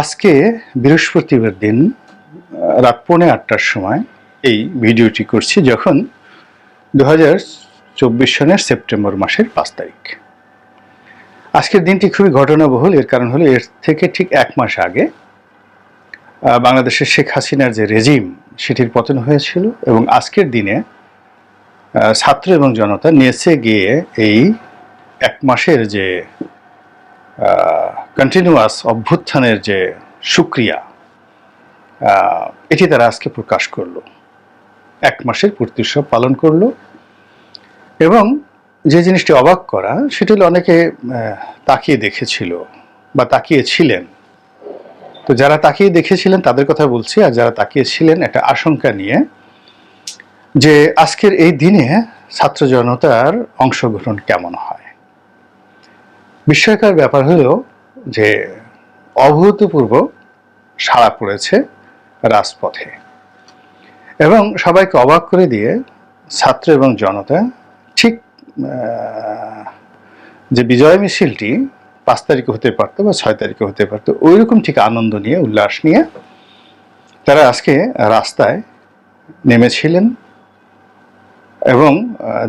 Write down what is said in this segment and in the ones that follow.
আজকে বৃহস্পতিবার দিন রাত পৌনে আটটার সময় এই ভিডিওটি করছি যখন দু চব্বিশ সনের সেপ্টেম্বর মাসের পাঁচ তারিখ। আজকের দিনটি খুবই ঘটনাবহুল, এর কারণ হলো এর থেকে ঠিক এক মাস আগে বাংলাদেশের শেখ হাসিনার যে রেজিম, সেটির পতন হয়েছিল এবং আজকের দিনে ছাত্র এবং জনতা নেচে গিয়ে এই এক মাসের যে কন্টিনিউয়াস অভ্যুত্থানের যে সুক্রিয়া এটি তারা আজকে প্রকাশ করল। এক মাসের পূর্তি উৎসব পালন করল এবং যে জিনিসটি অবাক করা, সেটি অনেকে তাকিয়ে দেখেছিল বা তাকিয়েছিলেন। তো যারা তাকিয়ে দেখেছিলেন, তাদের কথা বলছি, আর যারা তাকিয়েছিলেন, একটা আশঙ্কা নিয়ে যে আজকের এই দিনে ছাত্র জনতার অংশগ্রহণ কেমন হয়। বিস্ময়কর ব্যাপার হলো যে অভূতপূর্ব সাড়া পড়েছে রাজপথে। এবং সবাইকে অবাক করে দিয়ে ছাত্র এবং জনতা ঠিক যে বিজয় মিছিলটি পাঁচ তারিখে হতে পারতো বা ছয় তারিখে হতে পারতো ওই রকম ঠিক আনন্দ নিয়ে, উল্লাস নিয়ে তারা আজকে রাস্তায় নেমেছিলেন এবং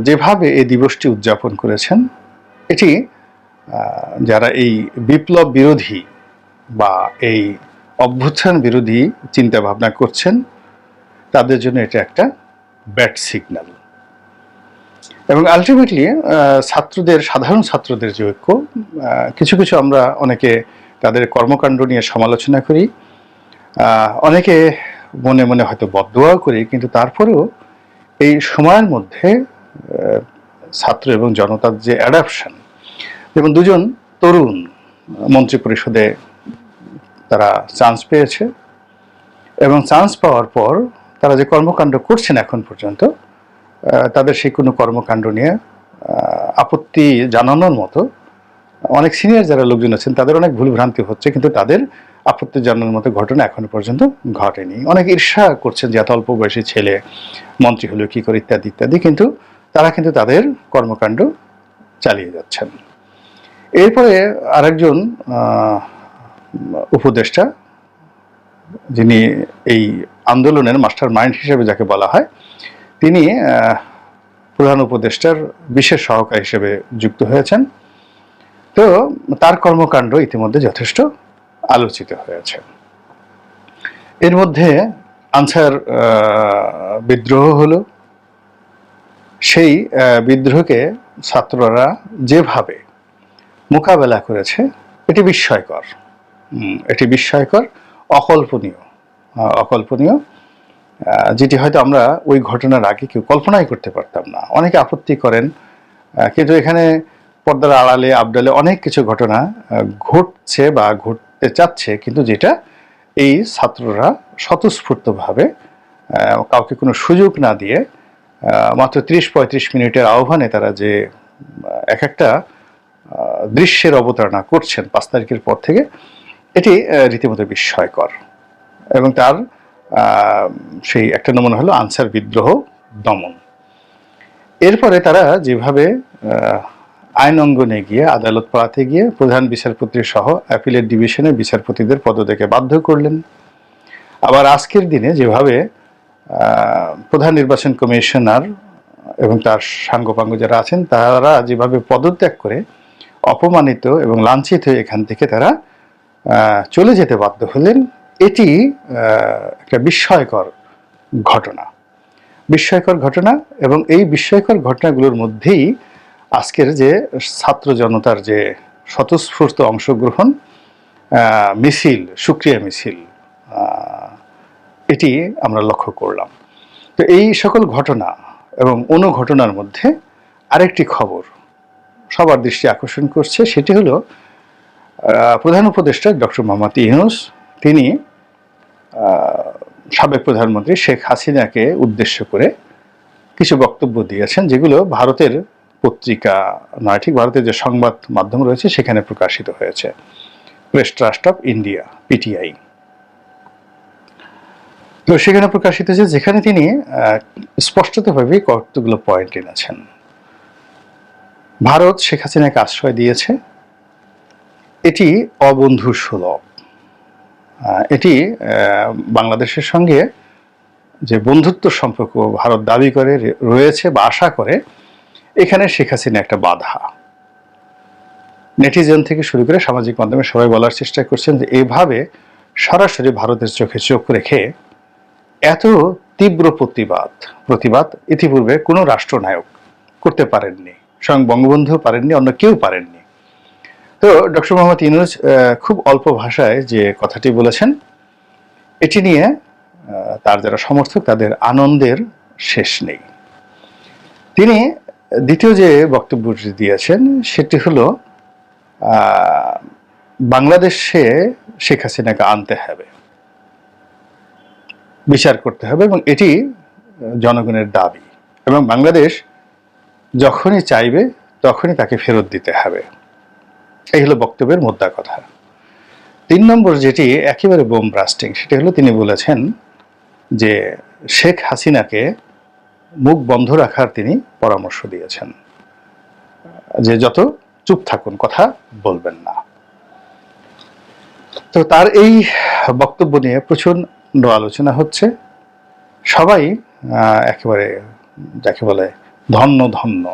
যেভাবে এই দিবসটি উদযাপন করেছেন, এটি যারা এই বিপ্লব বিরোধী বা এই অভ্যুত্থান বিরোধী চিন্তা ভাবনা করছেন, তাদের জন্য এটা একটা ব্যাড সিগন্যাল। এবং আলটিমেটলি ছাত্রদের, সাধারণ ছাত্রদের যে ঐক্য কিছু কিছু আমরা অনেকে তাদের কর্মকাণ্ড নিয়ে সমালোচনা করি। অনেকে মনে মনে হয়তো বদদোয়াও করি, কিন্তু তারপরেও এই সময়ের মধ্যে ছাত্র এবং জনতার যে অ্যাডাপশন যেমন দুজন তরুণ মন্ত্রী পরিষদে তারা চান্স পেয়েছে এবং চান্স পাওয়ার পর তারা যে কর্মকাণ্ড করছেন এখন পর্যন্ত তাদের সেই কোনো কর্মকাণ্ড নিয়ে আপত্তি জানানোর মতো অনেক সিনিয়র যারা লোকজন আছেন, তাদের অনেক ভুল ভ্রান্তি হচ্ছে, কিন্তু তাদের আপত্তি জানানোর মতো ঘটনা এখনও পর্যন্ত ঘটেনি। অনেক ঈর্ষা করছেন যে এত অল্প বয়সী ছেলে, মন্ত্রী হলো কি করে ইত্যাদি ইত্যাদি, কিন্তু তারা কিন্তু তাদের কর্মকাণ্ড চালিয়ে যাচ্ছেন। এরপরে আরেকজন উপদেষ্টা, যিনি এই আন্দোলনের মাস্টার মাইন্ড হিসেবে যাকে বলা হয়, তিনি প্রধান উপদেষ্টার বিশেষ সহকারী হিসেবে যুক্ত হয়েছেন। তো তার কর্মকাণ্ড ইতিমধ্যে যথেষ্ট আলোচিত হয়েছে। এর মধ্যে আনসার বিদ্রোহ হলো। সেই বিদ্রোহকে ছাত্ররা যেভাবে মোকাবেলা করেছে, এটি বিস্ময়কর। এটি বিস্ময়কর, অকল্পনীয়। অকল্পনীয়। যেটি হয়তো আমরা ওই ঘটনার আগে কেউ কল্পনাই করতে পারতাম না। অনেকে আপত্তি করেন কিন্তু এখানে পর্দার আড়ালে, আবডালে অনেক কিছু ঘটনা ঘটছে বা ঘটতে চাচ্ছে, কিন্তু যেটা এই ছাত্ররা স্বতঃস্ফূর্তভাবে কাউকে কোনো সুযোগ না দিয়ে মাত্র ত্রিশ পঁয়ত্রিশ মিনিটের আহ্বানে তারা যে, এক একটা দৃশ্যের অবতারণা করছেন পাঁচ তারিখের পর থেকে, এটি রীতিমতো বিস্ময়কর। এবং তার সেই একটা নমুনা হলো আনসার বিদ্রোহ দমন। এরপরে তারা যেভাবে আইন অঙ্গনে গিয়ে আদালত পাড়াতে গিয়ে প্রধান বিচারপতি সহ অ্যাপিলেট ডিভিশনের বিচারপতিদের পদত্যাগে বাধ্য করলেন। আবার আজকের দিনে যেভাবে প্রধান নির্বাচন কমিশনার এবং তার সাঙ্গপাঙ্গ যারা আছেন, তারা যেভাবে পদত্যাগ করে অপমানিত এবং লাঞ্ছিত হয়ে এখান থেকে তারা চলে যেতে বাধ্য হলেন। এটি একটা বিস্ময়কর ঘটনা। বিস্ময়কর ঘটনা এবং এই বিস্ময়কর ঘটনাগুলোর মধ্যেই আজকের যে ছাত্র জনতার যে স্বতঃস্ফূর্ত অংশগ্রহণ মিছিল, সুক্রিয়া মিছিল এটি আমরা লক্ষ্য করলাম। তো এই সকল ঘটনা এবং অনুঘটনার মধ্যে আরেকটি খবর সবার দৃষ্টি আকর্ষণ করছে, সেটি হলো প্রধান উপদেষ্টা ডক্টর মোহাম্মদ ইউনুস। তিনি সাবেক প্রধানমন্ত্রী শেখ হাসিনাকে উদ্দেশ্য করে কিছু বক্তব্য দিয়েছেন, যেগুলো ভারতের পত্রিকা নয়, ঠিক ভারতের যে সংবাদ মাধ্যম রয়েছে, সেখানে প্রকাশিত হয়েছে। Press trust of India, PTI. তো সেখানে প্রকাশিত হয়েছে, যেখানে তিনি স্পষ্টতভাবে কতগুলো পয়েন্ট এনেছেন। ভারত শেখ হাসিনাকে আশ্রয় দিয়েছে, এটি অবন্ধু সুলভ। এটি বাংলাদেশের সঙ্গে যে বন্ধুত্ব সম্পর্ক ভারত দাবি করে রয়েছে বা আশা করে, এখানে শেখ হাসিনা একটা বাধা। নেটিজেন থেকে শুরু করে সামাজিক মাধ্যমে সবাই বলার চেষ্টা করছেন যে এইভাবে সরাসরি ভারতের চোখে চোখ রেখে এত তীব্র প্রতিবাদ প্রতিবাদ ইতিপূর্বে কোনো রাষ্ট্রনায়ক করতে পারেননি। স্বয়ং বঙ্গবন্ধু পারেননি অন্য কেউ পারেননি। তো ডক্টর মোহাম্মদ আহ, খুব অল্প ভাষায় যে কথাটি বলেছেন এটি নিয়ে তার যারা সমর্থক তাদের আনন্দের শেষ নেই। তিনি দ্বিতীয় যে বক্তব্যটি দিয়েছেন সেটি হলো বাংলাদেশে শেখ হাসিনাকে আনতে হবে বিচার করতে হবে এবং এটি জনগণের দাবি। এবং বাংলাদেশ যখনই চাইবে, তখনই তাকে ফেরত দিতে হবে। এই হলো বক্তব্যের মোদ্দা কথা। তিন নম্বর যেটি একেবারে বোম ব্রাস্টিং সেটি হলো তিনি বলেছেন যে শেখ হাসিনাকে মুখ বন্ধ রাখার তিনি পরামর্শ দিয়েছেন। যে যত চুপ থাকুন, কথা বলবেন না। তো তার এই বক্তব্য নিয়ে প্রচণ্ড আলোচনা হচ্ছে। সবাই একেবারে যাকে বলে ধন্য ধন্য।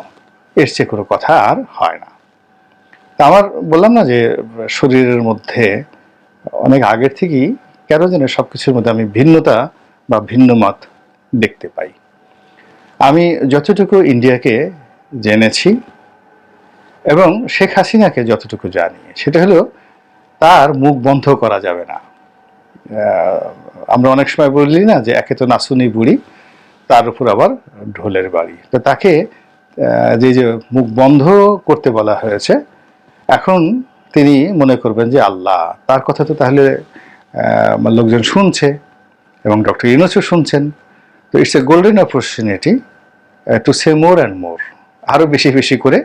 এর চেয়ে কোনো কথা আর হয় না। আমার বললাম না যে, শরীরের মধ্যে অনেক আগের থেকেই কেন যেন সব কিছুর মধ্যে আমি ভিন্নতা বা ভিন্ন মত দেখতে পাই। আমি যতটুকু ইন্ডিয়াকে জেনেছি এবং শেখ হাসিনাকে যতটুকু জানি, সেটা হলো তার মুখ বন্ধ করা যাবে না। আমরা অনেক সময় বলি না যে, একে তো নাসুনি বুড়ি তার উপর আবার ঢোলের বাড়ি। তো তাকে যে যে মুখ বন্ধ করতে বলা হয়েছে, এখন তিনি মনে করবেন যে আল্লাহ, তার কথা তো তাহলে লোকজন শুনছে এবং ডক্টর ইউনুসও শুনছেন। তো it's a golden opportunity to say more and more আরও বেশি বেশি করে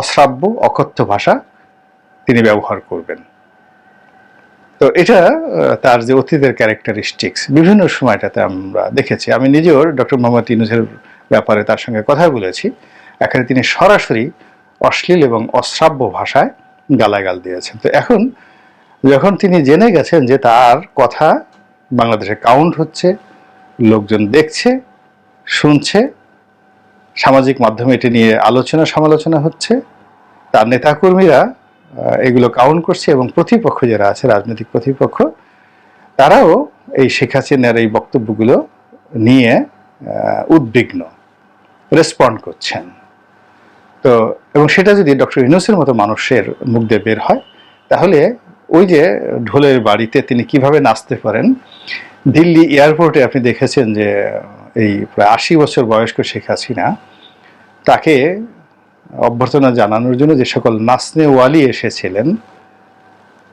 অশ্রাব্য, অকথ্য ভাষা তিনি ব্যবহার করবেন। তো এটা তার যে অতীতের ক্যারেক্টারিস্টিক্স বিভিন্ন সময়টাতে আমরা দেখেছি। আমি নিজেও ডক্টর মোহাম্মদ ইউনুসের ব্যাপারে তার সঙ্গে কথা বলেছি। এখানে তিনি সরাসরি অশ্লীল এবং অশ্রাব্য ভাষায় গালাগাল দিয়েছেন। তো এখন যখন তিনি জেনে গেছেন যে তার কথা বাংলাদেশে কাউন্ট হচ্ছে, লোকজন দেখছে, শুনছে, সামাজিক মাধ্যমে এটি নিয়ে আলোচনা সমালোচনা হচ্ছে, তার নেতাকর্মীরা এগুলো কাউন্ট করছে এবং প্রতিপক্ষ যারা আছে, রাজনৈতিক প্রতিপক্ষ, তারাও এই শেখ হাসিনার এই বক্তব্যগুলো নিয়ে উদ্বিগ্ন রেসপন্ড করছেন। তো, এবং সেটা যদি ডক্টর ইউনুসের মতো মানুষের মুখ দিয়ে বের হয়, তাহলে ওই যে ঢোলের বাড়িতে তিনি কীভাবে নাচতে পারেন, দিল্লি এয়ারপোর্টে আপনি দেখেছেন যে, এই প্রায় আশি বছর বয়স্ক শেখ হাসিনা, তাকে অভ্যর্থনা জানানোর জন্য যে সকল নাসনে ওয়ালি এসেছিলেন,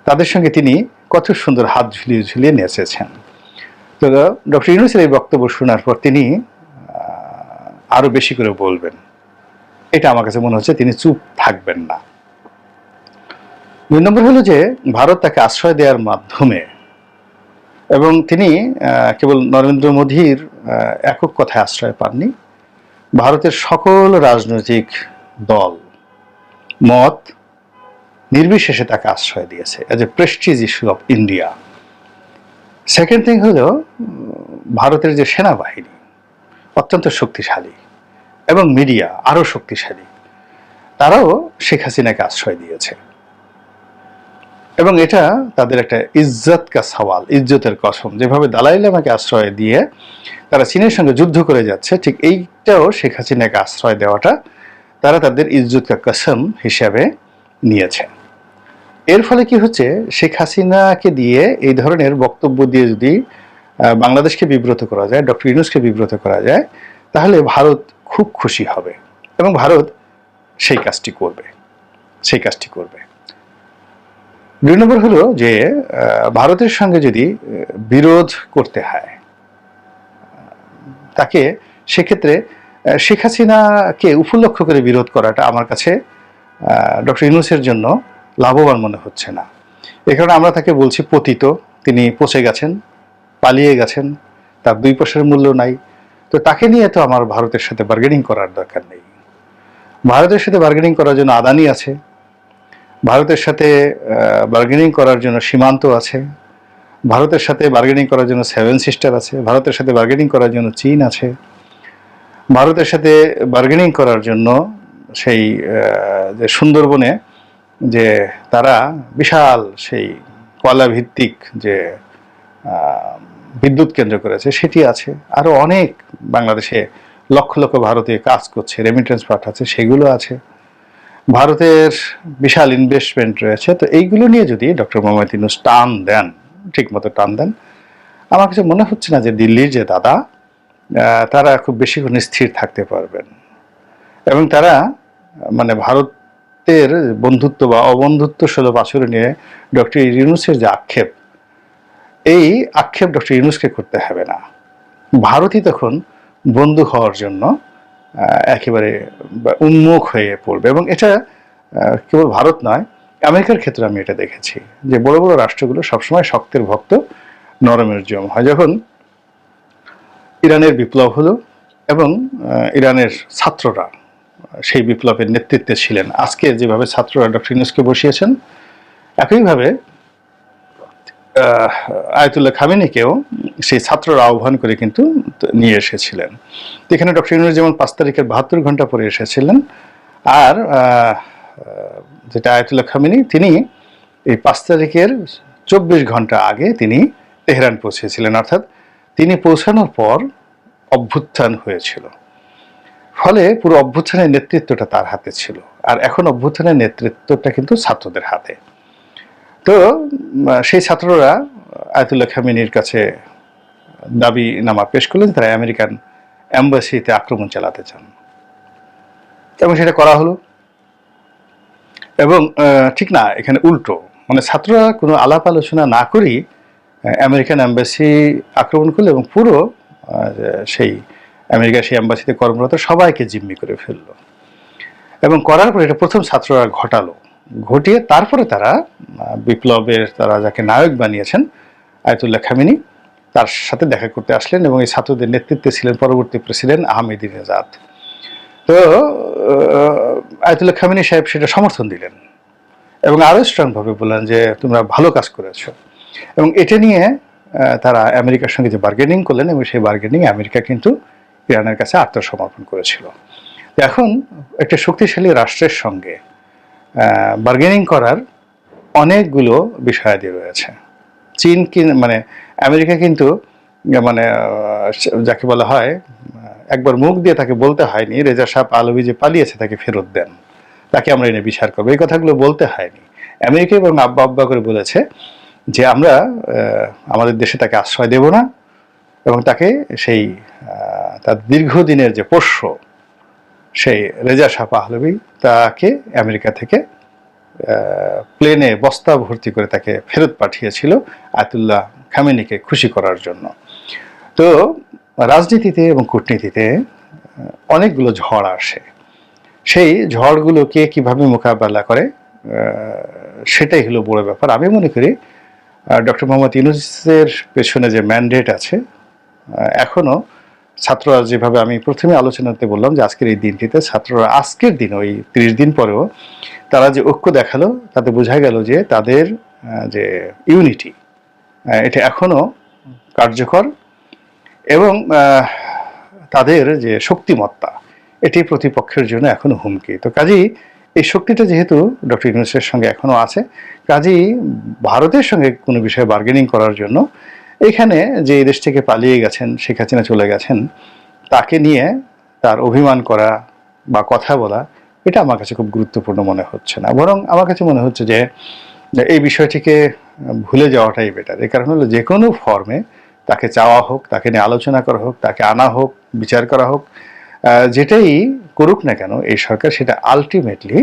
তাদের সঙ্গে তিনি কত সুন্দর হাত ঝুলিয়ে ঝুলিয়ে নেচেছেন তো ডক্টর ইউনুসের এই বক্তব্য শোনার পর তিনি আরও বেশি করে বলবেন। এটা আমার কাছে মনে হচ্ছে তিনি চুপ থাকবেন না। দুই নম্বর হলো যে ভারত তাকে আশ্রয় দেওয়ার মাধ্যমে এবং তিনি কেবল নরেন্দ্র মোদীর একক কথায় আশ্রয় পাননি, ভারতের সকল রাজনৈতিক দল। মত নির্বিশেষে তাকে আশ্রয় দিয়েছে as a prestige issue of India second thing হলো ভারতের যে সেনাবাহিনী, অত্যন্ত শক্তিশালী এবং মিডিয়া আরও শক্তিশালী, তারাও শেখ হাসিনাকে আশ্রয় দিয়েছে। এবং এটা তাদের একটা ইজ্জত কা সওয়াল, ইজ্জতের কসম। যেভাবে দালাই লামাকে আশ্রয় দিয়ে তারা চীনের সঙ্গে যুদ্ধ করে যাচ্ছে, ঠিক এইটাও শেখ হাসিনাকে আশ্রয় দেওয়াটা তারা তাদের ইজ্জত কা কসম হিসাবে নিয়েছে। এর ফলে কি হচ্ছে? শেখ হাসিনাকে দিয়ে এই ধরনের বক্তব্য দিয়ে যদি বাংলাদেশকে বিব্রত করা যায়, ডক্টর ইউনুসকে বিব্রত করা যায়, তাহলে ভারত খুব খুশি হবে এবং ভারত সেই কাজটি করবে, সেই কাজটি করবে। দুই নম্বর হলো যে ভারতের সঙ্গে যদি বিরোধ করতে হয়, তাকে সেক্ষেত্রে শেখ হাসিনাকে উপলক্ষ করে বিরোধ করাটা আমার কাছে ডক্টর ইউনুসের জন্য লাভবান মনে হচ্ছে না। এ কারণে আমরা তাকে বলছি পতিত। তিনি পচে গেছেন, পালিয়ে গেছেন, তার দুই পয়সার মূল্য নাই। তো তাকে নিয়ে তো আমার ভারতের সাথে বার্গেনিং করার দরকার নেই। ভারতের সাথে বার্গেনিং করার জন্য আদানি আছে। ভারতের সাথে বার্গেনিং করার জন্য সীমান্ত আছে। ভারতের সাথে বার্গেনিং করার জন্য সেভেন সিস্টার আছে। ভারতের সাথে বার্গেনিং করার জন্য চীন আছে। ভারতের সাথে বার্গেনিং করার জন্য সেই যে সুন্দরবনে যে তারা বিশাল সেই কয়লা ভিত্তিক যে বিদ্যুৎ কেন্দ্র করেছে, সেটি আছে। আরও অনেক বাংলাদেশে লক্ষ লক্ষ ভারতীয় কাজ করছে রেমিটেন্স পাঠাচ্ছে, সেগুলো আছে। ভারতের বিশাল ইনভেস্টমেন্ট রয়েছে। তো এইগুলো নিয়ে যদি ডক্টর মোহাম্মদ ইউনুস টান দেন ঠিক মতো টান দেন, আমার কাছে মনে হচ্ছে না যে দিল্লির যে দাদা তারা খুব বেশিক্ষণ স্থির থাকতে পারবেন। এবং তারা মানে ভারতের বন্ধুত্ব বা অবন্ধুত্ব সুলভ নিয়ে ডক্টর ইউনুসের যে আক্ষেপ, এই আক্ষেপ ডক্টর ইউনুসকে করতে হবে না। ভারতই তখন বন্ধু হওয়ার জন্য একেবারে উন্মুখ হয়ে পড়বে। এবং এটা কেবল ভারত নয়, আমেরিকার ক্ষেত্রে আমি এটা দেখেছি যে বড় বড় রাষ্ট্রগুলো সবসময় শক্তের ভক্ত, নরমের জম হয়। যখন ইরানের বিপ্লব হলো এবং ইরানের ছাত্ররা সেই বিপ্লবের নেতৃত্বে ছিলেন। আজকে যেভাবে ছাত্ররা ডক্টর ইউনুসকে বসিয়েছেন, একইভাবে আয়াতুল্লাহ খামেনিকেও সেই ছাত্ররা আহ্বান করে কিন্তু নিয়ে এসেছিলেন। এখানে ডক্টর ইউনুস যেমন পাঁচ তারিখের বাহাত্তর ঘণ্টা পরে এসেছিলেন, আর যেটা আয়াতুল্লাহ খামেনি, তিনি এই পাঁচ তারিখের চব্বিশ ঘণ্টা আগে তিনি তেহরান পৌঁছেছিলেন। অর্থাৎ তিনি পৌঁছানোর পর অভ্যুত্থান হয়েছিল। ফলে পুরো অভ্যুত্থানের নেতৃত্বটা তার হাতে ছিল। আর এখন অভ্যুত্থানের নেতৃত্বটা কিন্তু ছাত্রদের হাতে। তো সেই ছাত্ররা আয়তুল্লাহ খামিনীর কাছে দাবি নামা পেশ করলেন তারা আমেরিকান অ্যাম্বাসিতে আক্রমণ চালাতে চান। এবং সেটা করা হলো। এবং ঠিক না, এখানে উল্টো। মানে ছাত্ররা কোনো আলাপ আলোচনা না করেই আমেরিকান অ্যাম্বাসি আক্রমণ করল এবং পুরো সেই আমেরিকা সেই অ্যাম্বাসিতে কর্মরত সবাইকে জিম্মি করে ফেলল। এবং করার পরে এটা প্রথম ছাত্ররা ঘটালো। ঘটিয়ে তারপরে তারা, বিপ্লবের তারা যাকে নায়ক বানিয়েছেন, আয়তুল্লাহ খামিনী, তার সাথে দেখা করতে আসলেন এবং এই ছাত্রদের নেতৃত্বে ছিলেন পরবর্তী প্রেসিডেন্ট আহমেদিনেজাদ তো আয়তুল্লাহ খামিনী সাহেব সেটা সমর্থন দিলেন এবং আরও স্ট্রংভাবে বললেন যে, তোমরা ভালো কাজ করেছ। এবং এটা নিয়ে তারা আমেরিকার সঙ্গে যে বার্গেনিং করলেন এবং সেই বার্গেনিং আমেরিকা কিন্তু ইরানের কাছে আত্মসমর্পণ করেছিল। এখন একটা শক্তিশালী রাষ্ট্রের সঙ্গে বার্গেনিং করার অনেকগুলো বিষয়াদি রয়েছে। চীন কি মানে আমেরিকা কিন্তু মানে যাকে বলা হয়, একবার মুখ দিয়ে তাকে বলতে হয়নি, রেজা সাহেব আলবি যে পালিয়েছে তাকে ফেরত দেন। তাকে আমরা এনে বিচার করব। এই কথাগুলো বলতে হয়নি। আমেরিকা এবং আব্বা আব্বা করে বলেছে যে আমরা আমাদের দেশে তাকে আশ্রয় দেব না এবং তাকে সেই তার দীর্ঘদিনের যে পোষ্য, সেই রেজা শাহ পাহলবি তাকে আমেরিকা থেকে প্লেনে বস্তা ভর্তি করে তাকে ফেরত পাঠিয়েছিল আয়তুল্লাহ খামেনিকে খুশি করার জন্য। তো রাজনীতিতে এবং কূটনীতিতে অনেকগুলো ঝড় আসে। সেই ঝড়গুলো কে কীভাবে মোকাবেলা করে সেটাই হলো বড় ব্যাপার। আমি মনে করি ডক্টর মোহাম্মদ ইউনুসের পেছনে যে ম্যান্ডেট আছে এখনও ছাত্ররা যেভাবে আমি প্রথমে আলোচনাতে বললাম যে আজকের এই দিনটিতে ছাত্ররা আজকের দিন ওই ত্রিশ দিন পরেও তারা যে ঐক্য দেখাল, তাতে বোঝা গেল যে তাদের যে ইউনিটি এটা এখনও কার্যকর এবং তাদের যে শক্তিমত্তা, এটি প্রতিপক্ষের জন্য এখনও হুমকি। তো কাজেই এই শক্তিটা যেহেতু ডক্টর ইউনুসের সঙ্গে এখনও আছে, কাজেই ভারতের সঙ্গে কোনো বিষয়ে বার্গেনিং করার জন্য এখানে যে দেশ থেকে পালিয়ে গেছেন, শেখ হাসিনা চলে গেছেন, তাকে নিয়ে তার অভিমান করা বা কথা বলা, এটা আমার কাছে খুব গুরুত্বপূর্ণ মনে হচ্ছে না। বরং আমার কাছে মনে হচ্ছে যে, এই বিষয়টিকে ভুলে যাওয়াটাই বেটার এই কারণ হলো যে কোনো ফর্মে তাকে চাওয়া হোক, তাকে নিয়ে আলোচনা করা হোক, তাকে আনা হোক, বিচার করা হোক যেটাই করুক না কেন, এই সরকার সেটা আলটিমেটলি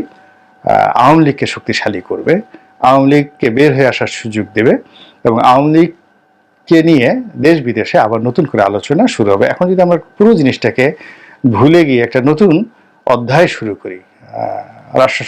আওয়ামী লীগকে শক্তিশালী করবে, আওয়ামী লীগকে বের হয়ে আসার সুযোগ দেবে এবং আওয়ামী লীগকে নিয়ে দেশ বিদেশে আবার নতুন করে আলোচনা শুরু হবে। এখন যদি আমরা পুরো জিনিসটাকে ভুলে গিয়ে একটা নতুন অধ্যায় শুরু করি রাষ্ট্র